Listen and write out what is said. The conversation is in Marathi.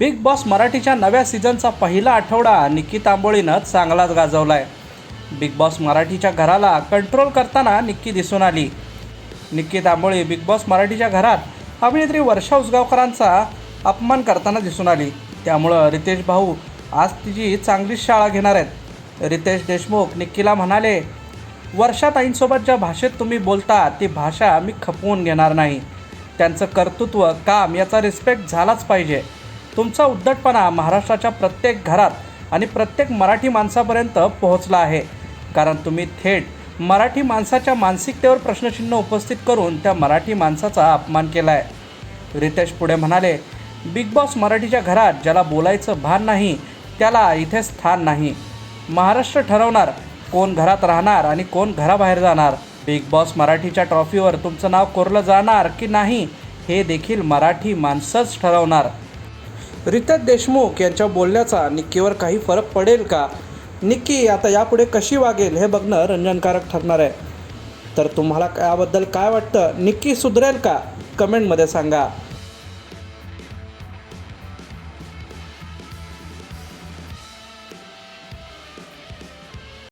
बिग बॉस मराठीच्या नव्या सीझनचा पहिला आठवडा निक्की तांबोळीनं चांगलाच गाजवला आहे बिग बॉस मराठीच्या घराला कंट्रोल करताना निक्की दिसून आली. निक्की तांबोळी बिग बॉस मराठीच्या घरात अभिनेत्री वर्षा उसगावकरांचा अपमान करताना दिसून आली. त्यामुळं रितेश भाऊ आज तिची चांगलीच शाळा घेणार आहेत. रितेश देशमुख निक्कीला म्हणाले वर्षाताईंसोबत ज्या भाषेत तुम्ही बोलता ती भाषा मी खपवून घेणार नाही. त्यांचं कर्तृत्व काम याचा रिस्पेक्ट झालाच पाहिजे. तुमचा उद्धटपणा महाराष्ट्राच्या प्रत्येक घरात आणि प्रत्येक मराठी माणसापर्यंत पोहोचला आहे. कारण तुम्ही थेट मराठी माणसाच्या मानसिकतेवर प्रश्नचिन्ह उपस्थित करून त्या मराठी माणसाचा अपमान केला आहे रितेश पुढे म्हणाले बिग बॉस मराठीच्या घरात ज्याला बोलायचं भान नाही त्याला इथे स्थान नाही. महाराष्ट्र ठरवणार कोण घरात राहणार आणि कोण घराबाहेर जाणार. बिग बॉस मराठीच्या ट्रॉफीवर तुमचं नाव कोरलं जाणार की नाही हे देखील मराठी माणसंच ठरवणार. रितेश देशमुख यांच्या बोलण्याचा निक्कीवर काही फरक पडेल का? निक्की आता यापुढे कशी वागेल हे बघणं रंजनकारक ठरणार आहे. तर तुम्हाला याबद्दल काय वाटतं? निक्की सुधरेल का? कमेंटमध्ये सांगा.